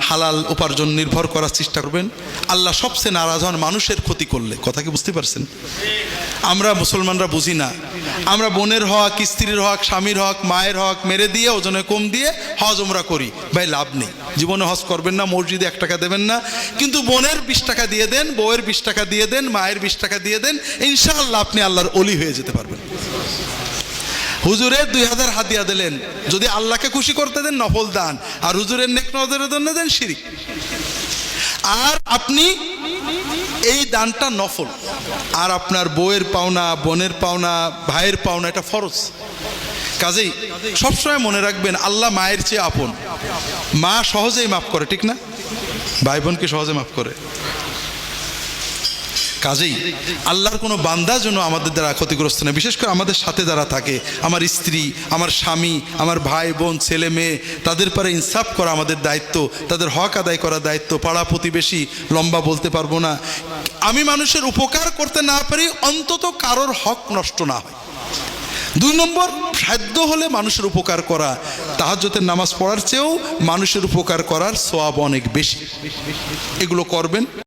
হালাল উপার্জন নির্ভর করার চেষ্টা করবেন। আল্লাহ সবচেয়ে নারাজ হন মানুষের ক্ষতি করলে। কথা কি বুঝতে পারছেন? আমরা মুসলমানরা বুঝি না। আমরা বোনের হক, স্ত্রীর হক, স্বামীর হক, মায়ের হক, মেরে দিয়ে, ওজনে কম দিয়ে হজ আমরা করি। ভাই, লাভ নেই। জীবনে হজ করবেন না, মসজিদে এক টাকা দেবেন না। কিন্তু বোনের বিশ টাকা দিয়ে দেন, বউয়ের বিশ টাকা দিয়ে দেন, মায়ের বিশ টাকা দিয়ে দেন, ইনশাআল্লাহ আপনি আল্লাহর অলি হয়ে যেতে পারবেন। হুজুরের দুই হাজার হাতিয়া দিলেন। যদি আল্লাহকে খুশি করতে দেন, নফল দান। আর হুজুরের নেক নজরের জন্য দেন, শিরিক। আর আপনি এই দানটা নফল। আর আপনার বউয়ের পাওনা, বোনের পাওনা, ভাইয়ের পাওনা, এটা ফরজ। কাজেই সবসময় মনে রাখবেন, আল্লাহ মায়ের চেয়ে আপন। মা সহজেই মাফ করে, ঠিক না? ভাই বোনকে সহজে মাফ করে? কাজেই আল্লাহর কোনো বান্দা যেন আমাদের দ্বারা ক্ষতিগ্রস্ত না বিশেষ করে আমাদের সাথে যারা থাকে, আমার স্ত্রী, আমার স্বামী, আমার ভাই, বোন, ছেলে, মেয়ে, তাদের পরে ইনসাফ করা আমাদের দায়িত্ব, তাদের হক আদায় করা দায়িত্ব, পাড়া প্রতিবেশী, লম্বা বলতে পারব না। আমি মানুষের উপকার করতে না পারি, অন্তত কারোর হক নষ্ট না হয়। দুই নম্বর, সাধ্য হলে মানুষের উপকার করা। তাহাজ্জতের নামাজ পড়ার চেয়েও মানুষের উপকার করার সোয়াব অনেক বেশি। এগুলো করবেন।